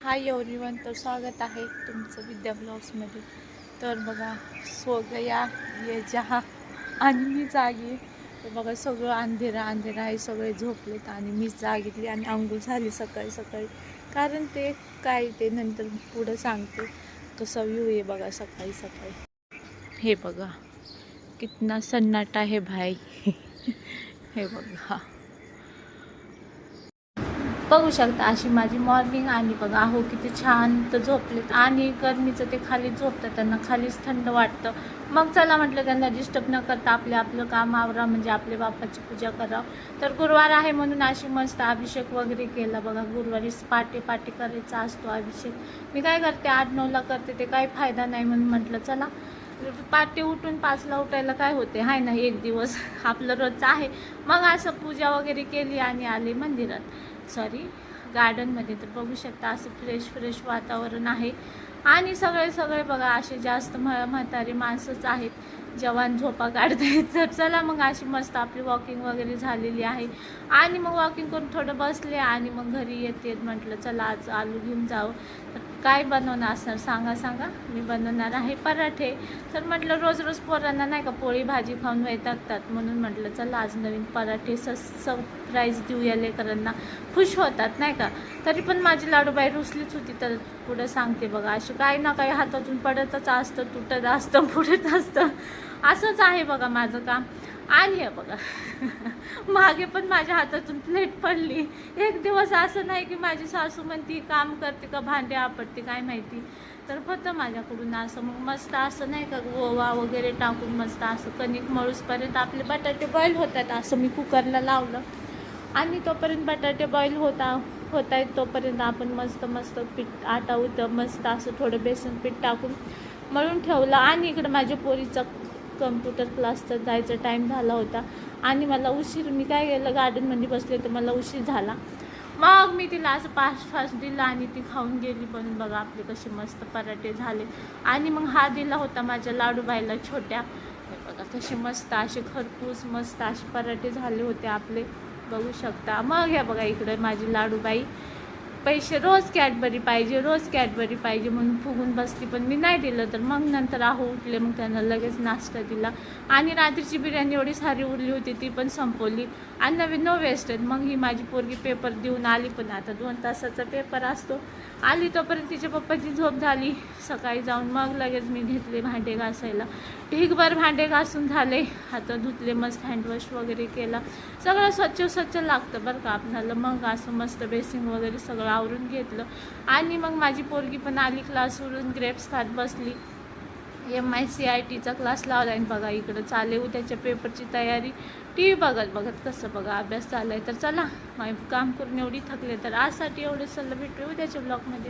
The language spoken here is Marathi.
हाय एवरीवन तर स्वागत आहे तुमचं विद्या ब्लॉग्समध्ये. तर बघा सो ये जहा आणि मी जागी. तर बघा सगळं अंधेरा अंधेरा आहे सगळे झोपलेत आणि मी जागितली आणि आंघोळ झाली सकाळी सकाळी. कारण ते काय ते नंतर पुढं सांगते. कसं व्ह्यू आहे बघा सकाळी सकाळी. हे बघा कितना सन्नाटा आहे भाई. हे बघा. बघू शकता अशी माझी मॉर्निंग आणि बघा अहो किती छान तर झोपलेत. आणि गरमीचं ते खाली झोपतं त्यांना खालीच थंड वाटतं. मग चला म्हटलं त्यांना डिस्टर्ब न करता आपले आपलं काम आवरा म्हणजे आपल्या बापाची पूजा करावं तर गुरुवार आहे म्हणून अशी मस्त अभिषेक वगैरे केला. बघा गुरुवारी पाटे पाटे करायचा असतो अभिषेक. मी काय करते आठ नऊला करते ते काही फायदा नाही म्हणून म्हटलं चला. पाटे उठून पाचला उठायला काय होते? हाय ना एक दिवस. आपलं रोजचं आहे. मग असं पूजा वगैरे केली आणि आले मंदिरात. सॉरी गार्डनमध्ये तर बघू शकता असं फ्रेश फ्रेश वातावरण आहे. आणि सगळे सगळे बघा असे जास्त म्ह म्हातारी माणसंच आहेत. जवान झोपा काढतायत. तर चला मग अशी मस्त आपली वॉकिंग वगैरे झालेली आहे. आणि मग वॉकिंग करून थोडं बसले आणि मग घरी येते म्हटलं चला आज आलू घेऊन जाऊ. तर काय बनवणार असणार सांगा सांगा. मी बनवणार आहे पराठे. तर म्हटलं रोज रोज पोरांना नाही का पोळी भाजी खाऊन वैतागतात. म्हणून म्हटलं चला आज नवीन पराठे स सरप्राईज देऊया लेकरांना. खुश होतात नाही का? तरी पण माझी लाडूबाई रुसलीच होती. तर पुढं सांगते बघा अशी काही ना काही हातातून पडतच असतं तुटत असतं फुटत असतं. असंच आहे बघा माझं काम. आणि बघा मागे पण माझ्या हातातून प्लेट पडली. एक दिवस असं नाही की माझी सासू म्हणती काम करते का भांडे आपटते काय माहिती? तर होतं माझ्याकडून असं मग मस्त असं नाही का ओवा वगैरे टाकून मस्त असं कणिक मळूसपर्यंत आपले बटाटे बॉईल होतात असं मी कुकरला लावलं. आणि तोपर्यंत बटाटे बॉईल होता. होत आहेत तोपर्यंत आपण मस्त मस्त पीठ आटा उतं मस्त असं थोडं बेसन पीठ टाकून मळून ठेवलं. आणि इकडं माझ्या पोरीचा कम्प्युटर क्लासचा जायचा टाईम झाला होता. आणि मला उशीर मी काय केलं गार्डनमध्ये बसले तर मला उशीर झाला. मग मी तिला असं फास्ट फास्ट दिलं आणि ती खाऊन गेली. बनून बघा आपले कसे मस्त पराठे झाले. आणि मग हा दिला होता माझ्या लाडूबाईला छोट्या. बघा कसे मस्त असे खरपूस मस्त असे पराठे झाले होते आपले. बघू शकता. मग या बघा इकडे माझी लाडूबाई पैसे रोज कॅडबरी पाहिजे रोज कॅडबरी पाहिजे म्हणून फुगून बसली. पण मी नाही दिलं तर मग नंतर आहो उठले मग त्यांना लगेच नाश्ता दिला. आणि रात्रीची बिर्याणी एवढी सारी उरली होती ती पण संपवली. आणि नवीन नो वेस्ट आहेत. मग ही माझी पोरगी पेपर देऊन आली पण आता दोन तासाचा पेपर असतो. आली तोपर्यंत तिच्या पप्पाची झोप झाली. सकाळी जाऊन मग लगेच मी घेतले भांडे घासायला. ढीगभर भांडे घासून झाले. हात धुतले मस्त हँडवॉश वगैरे केला. सगळं स्वच्छ स्वच्छ लागतं बरं का आपल्याला मग असं मस्त बेसिंग वगैरे सगळं आवरून घेतलं. आणि मग माझी पोरगी पण आली क्लासवरून ग्रेप्स खात बसली. एम आय सी आय टीचा क्लास लावला आहे बघा इकडं चाले उद्याच्या पेपरची तयारी. टी व्ही बघत बघत कसं बघा अभ्यास चाललाय तर चला काम करून एवढी थकले तर आजसाठी एवढं सल्ला भेटू उद्याच्या ब्लॉगमध्ये